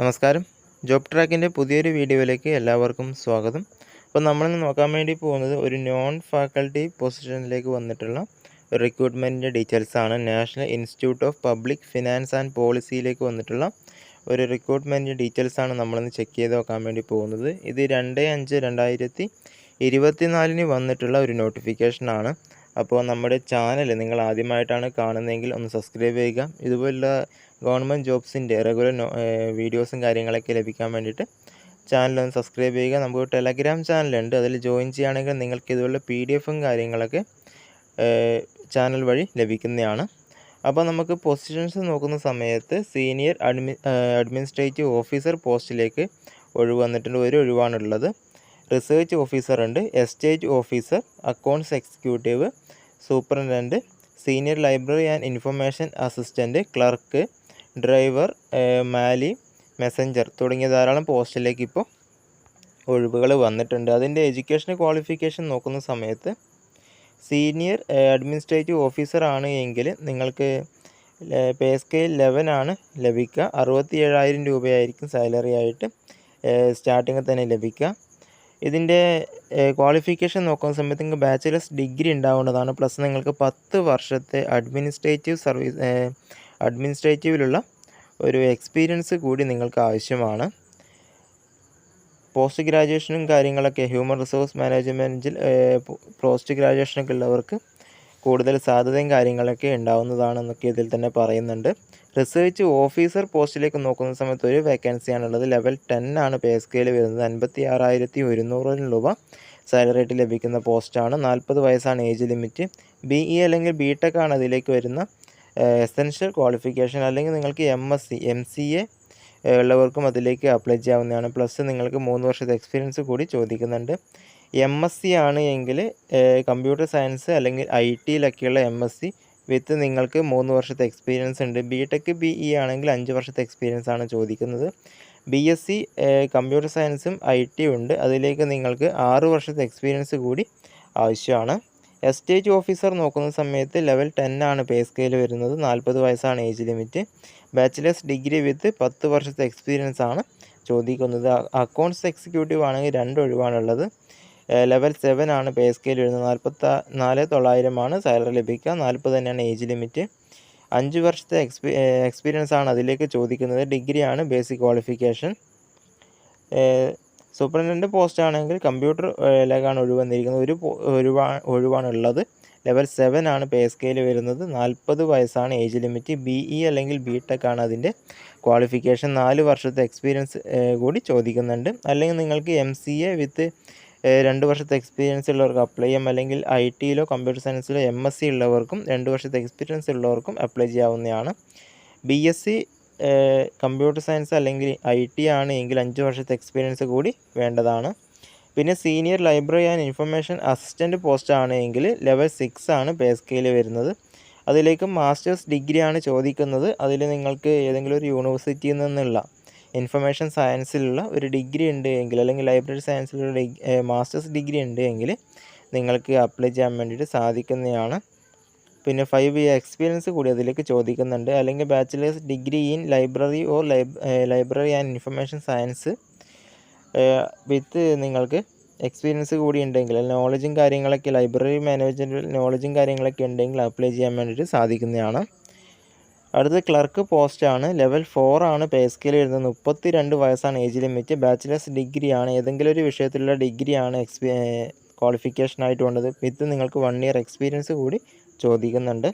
നമസ്കാരം. ജോബ് ട്രാക്കിന്റെ പുതിയൊരു വീഡിയോയിലേക്ക് എല്ലാവർക്കും സ്വാഗതം. അപ്പോൾ നമ്മളിന്ന് നോക്കാൻ വേണ്ടി പോകുന്നത് ഒരു നോൺ ഫാക്കൽറ്റി പൊസിഷനിലേക്ക് വന്നിട്ടുള്ള റിക്രൂട്ട്മെന്റിന്റെ ഡീറ്റെയിൽസാണ് national institute of public finance and പോളിസിയിലേക്ക് വന്നിട്ടുള്ള ഒരു റിക്രൂട്ട്മെന്റിന്റെ ഡീറ്റെയിൽസാണ് നമ്മളിന്ന് ചെക്ക് ചെയ്ത് നോക്കാൻ വേണ്ടി പോകുന്നത്. ഇത് രണ്ട് അഞ്ച് രണ്ടായിരത്തി ഇരുപത്തിനാലിന് വന്നിട്ടുള്ള ഒരു നോട്ടിഫിക്കേഷനാണ് അപ്പോൾ നമ്മുടെ ചാനൽ നിങ്ങൾ ആദ്യമായിട്ടാണ് കാണുന്നതെങ്കിൽ ഒന്ന് സബ്സ്ക്രൈബ് ചെയ്യുക. ഇതുപോലുള്ള ഗവൺമെന്റ് ജോബ്സിന്റെ റെഗുലർ വീഡിയോസും കാര്യങ്ങളൊക്കെ ലഭിക്കാൻ വേണ്ടിയിട്ട് ചാനൽ ഒന്ന് സബ്സ്ക്രൈബ് ചെയ്യുക. നമുക്ക് ടെലഗ്രാം ചാനലുണ്ട് അതിൽ ജോയിൻ ചെയ്യുകയാണെങ്കിൽ നിങ്ങൾക്ക് ഇതുപോലുള്ള പി ഡി എഫും കാര്യങ്ങളൊക്കെ ചാനൽ വഴി ലഭിക്കുന്നതാണ്. അപ്പോൾ നമുക്ക് പൊസിഷൻസ് നോക്കുന്ന സമയത്ത് സീനിയർ അഡ്മി അഡ്മിനിസ്ട്രേറ്റീവ് ഓഫീസർ പോസ്റ്റിലേക്ക് ഒഴിവ് വന്നിട്ടുണ്ട് ഒരു ഒഴിവാണുള്ളത്. റിസർച്ച് ഓഫീസർ ഉണ്ട്. Estate officer accounts executive superintendent senior library and information assistant clerk driver Mali messenger തുടങ്ങിയ ധാരാളം പോസ്റ്റിലേക്ക് ഇപ്പോൾ ഒഴിവുകൾ വന്നിട്ടുണ്ട്. അതിന്റെ എഡ്യൂക്കേഷൻ ക്വാളിഫിക്കേഷൻ നോക്കുന്ന സമയത്ത് സീനിയർ അഡ്മിനിസ്ട്രേറ്റീവ് ഓഫീസർ ആണ് എങ്കിൽ നിങ്ങൾക്ക് പേ സ്കെയിൽ ലെവൻ ആണ് ലഭിക്കുക. അറുപത്തി ഏഴായിരം രൂപയായിരിക്കും സാലറി ആയിട്ട് സ്റ്റാർട്ടിങ്ങിൽ തന്നെ ലഭിക്കുക. ഇതിന്റെ ക്വാളിഫിക്കേഷൻ നോക്കുന്ന സമയത്ത് നിങ്ങൾക്ക് ബാച്ചിലേഴ്സ് ഡിഗ്രി ഉണ്ടാവേണ്ടതാണ് പ്ലസ് നിങ്ങൾക്ക് പത്ത് വർഷത്തെ അഡ്മിനിസ്ട്രേറ്റീവ് സർവീസ് അഡ്മിനിസ്ട്രേറ്റീവിലുള്ള ഒരു എക്സ്പീരിയൻസ് കൂടി നിങ്ങൾക്ക് ആവശ്യമാണ്. പോസ്റ്റ് ഗ്രാജുവേഷനും കാര്യങ്ങളൊക്കെ ഹ്യൂമൻ റിസോഴ്സ് മാനേജ്മെന്റിൽ പോസ്റ്റ് ഗ്രാജുവേഷനൊക്കെ ഉള്ളവർക്ക് കൂടുതൽ സാധ്യതയും കാര്യങ്ങളൊക്കെ ഉണ്ടാവുന്നതാണെന്നൊക്കെ ഇതിൽ തന്നെ പറയുന്നുണ്ട്. റിസർച്ച് ഓഫീസർ പോസ്റ്റിലേക്ക് നോക്കുന്ന സമയത്ത് ഒരു വേക്കൻസിയാണുള്ളത്. ലെവൽ ടെൻ ആണ് പേ സ്കെയിൽ വരുന്നത്. അൻപത്തി ആറായിരത്തി ഒരുന്നൂറ് രൂപ സാലറി ആയിട്ട് ലഭിക്കുന്ന പോസ്റ്റാണ്. നാൽപ്പത് വയസ്സാണ് ഏജ് ലിമിറ്റ്. ബി ഇ അല്ലെങ്കിൽ ബി ടെക് ആണ് അതിലേക്ക് വരുന്ന എസെൻഷ്യൽ ക്വാളിഫിക്കേഷൻ അല്ലെങ്കിൽ നിങ്ങൾക്ക് M S C M C A ഉള്ളവർക്കും അതിലേക്ക് അപ്ലൈ ചെയ്യാവുന്നതാണ്. പ്ലസ് നിങ്ങൾക്ക് മൂന്ന് വർഷത്തെ എക്സ്പീരിയൻസ് കൂടി ചോദിക്കുന്നുണ്ട്. എം എസ് സി ആണ് എങ്കിൽ കമ്പ്യൂട്ടർ സയൻസ് അല്ലെങ്കിൽ ഐ ടിയിലൊക്കെയുള്ള എം എസ് സി വിത്ത് നിങ്ങൾക്ക് മൂന്ന് വർഷത്തെ എക്സ്പീരിയൻസ് ഉണ്ട്. ബി ടെക് ബി ഇ ആണെങ്കിൽ അഞ്ച് വർഷത്തെ എക്സ്പീരിയൻസ് ആണ് ചോദിക്കുന്നത്. ബി എസ് സി കമ്പ്യൂട്ടർ സയൻസും ഐ ടി ഉണ്ട്. അതിലേക്ക് നിങ്ങൾക്ക് ആറ് വർഷത്തെ എക്സ്പീരിയൻസ് കൂടി ആവശ്യമാണ്. എസ്റ്റേറ്റ് ഓഫീസർ നോക്കുന്ന സമയത്ത് ലെവൽ ടെൻ ആണ് പേ സ്കെയിൽ വരുന്നത്. നാൽപ്പത് വയസ്സാണ് age limit bachelor's degree with പത്ത് വർഷത്തെ എക്സ്പീരിയൻസ് ആണ് ചോദിക്കുന്നത്. അക്കൗണ്ട്സ് എക്സിക്യൂട്ടീവ് ആണെങ്കിൽ രണ്ട് ഒഴിവാണുള്ളത്. ലെവൽ സെവൻ ആണ് പേ സ്കെയിൽ വരുന്നത്. നാൽപ്പത്തി നാല് തൊള്ളായിരമാണ് സാലറി ലഭിക്കുക. നാൽപ്പത് തന്നെയാണ് ഏജ് ലിമിറ്റ് അഞ്ച് വർഷത്തെ എക്സ്പീ എക്സ്പീരിയൻസ് ആണ് അതിലേക്ക് ചോദിക്കുന്നത്. ഡിഗ്രിയാണ് ബേസിക് ക്വാളിഫിക്കേഷൻ സൂപ്രണ്ടന്റ് പോസ്റ്റ് ആണെങ്കിൽ കമ്പ്യൂട്ടർ ലെഗാണ് ഒഴിവന്നിരിക്കുന്നത്. ഒരു ഒഴിവാ ഒഴിവാണ് ഉള്ളത് ലെവൽ സെവൻ ആണ് പേ സ്കെയിൽ വരുന്നത്. നാൽപ്പത് വയസ്സാണ് ഏജ് ലിമിറ്റ് ബി ഇ അല്ലെങ്കിൽ ബി ടെക് ആണ് അതിന്റെ ക്വാളിഫിക്കേഷൻ നാല് വർഷത്തെ എക്സ്പീരിയൻസ് കൂടി ചോദിക്കുന്നുണ്ട്. അല്ലെങ്കിൽ നിങ്ങൾക്ക് എം സി എ വിത്ത് രണ്ട് വർഷത്തെ എക്സ്പീരിയൻസ് ഉള്ളവർക്ക് അപ്ലൈ ചെയ്യാം. അല്ലെങ്കിൽ ഐ ടിയിലോ കമ്പ്യൂട്ടർ സയൻസിലോ എം എസ് സി ഉള്ളവർക്കും രണ്ട് വർഷത്തെ എക്സ്പീരിയൻസ് ഉള്ളവർക്കും അപ്ലൈ ചെയ്യാവുന്നതാണ്. B S C computer science അല്ലെങ്കിൽ ഐ ടി ആണ് എങ്കിൽ അഞ്ച് വർഷത്തെ എക്സ്പീരിയൻസ് കൂടി വേണ്ടതാണ്. പിന്നെ senior library and information assistant post ആണ് എങ്കിൽ ലെവൽ സിക്സ് ആണ് പേ സ്കെയിൽ വരുന്നത്. അതിലേക്ക് മാസ്റ്റേഴ്സ് ഡിഗ്രിയാണ് ചോദിക്കുന്നത്. അതിൽ നിങ്ങൾക്ക് ഏതെങ്കിലും ഒരു യൂണിവേഴ്സിറ്റിയിൽ നിന്നുള്ള ഇൻഫർമേഷൻ സയൻസിലുള്ള ഒരു ഡിഗ്രി ഉണ്ട് എങ്കിൽ അല്ലെങ്കിൽ ലൈബ്രറി സയൻസിലുള്ള മാസ്റ്റേഴ്സ് ഡിഗ്രി ഉണ്ട് എങ്കിൽ നിങ്ങൾക്ക് അപ്ലൈ ചെയ്യാൻ വേണ്ടിയിട്ട് സാധിക്കുന്നതാണ്. പിന്നെ ഫൈവ് ഇയർ എക്സ്പീരിയൻസ് കൂടി അതിലേക്ക് ചോദിക്കുന്നുണ്ട്. അല്ലെങ്കിൽ bachelor's degree in library or library and information science with നിങ്ങൾക്ക് എക്സ്പീരിയൻസ് കൂടി ഉണ്ടെങ്കിൽ നോളജും കാര്യങ്ങളൊക്കെ ലൈബ്രറി മാനേജ്മെന്റ് നോളജും കാര്യങ്ങളൊക്കെ ഉണ്ടെങ്കിൽ അപ്ലൈ ചെയ്യാൻ വേണ്ടിയിട്ട് സാധിക്കുന്നതാണ്. അടുത്ത ക്ലർക്ക് പോസ്റ്റാണ് ലെവൽ ഫോർ ആണ് പേ സ്കെയിൽ വരുന്നത് മുപ്പത്തി രണ്ട് വയസ്സാണ് ഏജ് ലിമിറ്റ് ബാച്ചിലേഴ്സ് ഡിഗ്രിയാണ് ഏതെങ്കിലും ഒരു വിഷയത്തിലുള്ള ഡിഗ്രിയാണ് എക്സ്പീ ക്വാളിഫിക്കേഷൻ ആയിട്ട് വേണ്ടത് വിത്ത് നിങ്ങൾക്ക് വൺ ഇയർ എക്സ്പീരിയൻസ് കൂടി ചോദിക്കുന്നുണ്ട്.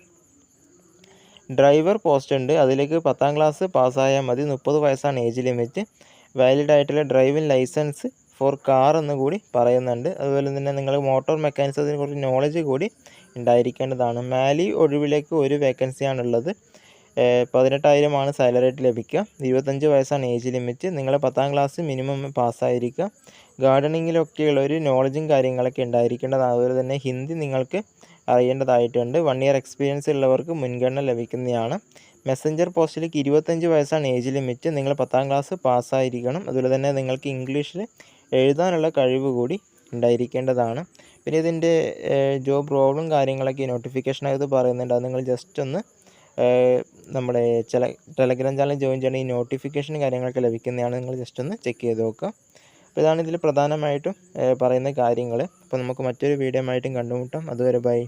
ഡ്രൈവർ പോസ്റ്റ് ഉണ്ട്. അതിലേക്ക് പത്താം ക്ലാസ് പാസ്സായാൽ മതി. മുപ്പത് വയസ്സാണ് ഏജ് ലിമിറ്റ് വാലിഡ് ആയിട്ടുള്ള ഡ്രൈവിംഗ് ലൈസൻസ് ഫോർ കാർ എന്ന് കൂടി പറയുന്നുണ്ട്. അതുപോലെ തന്നെ നിങ്ങൾ മോട്ടോർ മെക്കാനിസത്തിനെ കുറിച്ച് നോളജ് കൂടി ഉണ്ടായിരിക്കേണ്ടതാണ്. മാലി ഒഴിവിലേക്ക് ഒരു വേക്കൻസിയാണുള്ളത് പതിനെട്ടായിരമാണ് സാലറി ആയിട്ട് ലഭിക്കുക. ഇരുപത്തഞ്ച് വയസ്സാണ് ഏജ് ലിമിറ്റ് നിങ്ങൾ പത്താം ക്ലാസ് മിനിമം പാസ്സായിരിക്കുക ഗാർഡനിങ്ങിലൊക്കെയുള്ള ഒരു നോളജും കാര്യങ്ങളൊക്കെ ഉണ്ടായിരിക്കേണ്ടത് അതുപോലെ തന്നെ ഹിന്ദി നിങ്ങൾക്ക് അറിയേണ്ടതായിട്ടുണ്ട്. വൺ ഇയർ എക്സ്പീരിയൻസ് ഉള്ളവർക്ക് മുൻഗണന ലഭിക്കുന്നതാണ്. മെസ്സഞ്ചർ പോസ്റ്റിലേക്ക് ഇരുപത്തഞ്ച് വയസ്സാണ് ഏജ് ലിമിറ്റ് നിങ്ങൾ പത്താം ക്ലാസ് പാസ്സായിരിക്കണം അതുപോലെ തന്നെ നിങ്ങൾക്ക് ഇംഗ്ലീഷിൽ എഴുതാനുള്ള കഴിവ് കൂടി ഉണ്ടായിരിക്കേണ്ടതാണ്. പിന്നെ ഇതിന്റെ ജോബ് റോളും കാര്യങ്ങളൊക്കെ നോട്ടിഫിക്കേഷനകത്ത് പറയുന്നുണ്ട്. അത് നിങ്ങൾ ജസ്റ്റ് ഒന്ന് നമ്മുടെ ചില ടെലഗ്രാം ചാനൽ ജോയിൻ ചെയ്യണ ഈ നോട്ടിഫിക്കേഷൻ കാര്യങ്ങളൊക്കെ ലഭിക്കുന്നതാണ് നിങ്ങൾ ജസ്റ്റ് ഒന്ന് ചെക്ക് ചെയ്ത് നോക്കുക. അപ്പോൾ ഇതാണ് ഇതിൽ പ്രധാനമായിട്ടും പറയുന്ന കാര്യങ്ങൾ അപ്പോൾ നമുക്ക് മറ്റൊരു വീഡിയോ ആയിട്ടും കണ്ടുമുട്ടാം. അതുവരെ ബൈ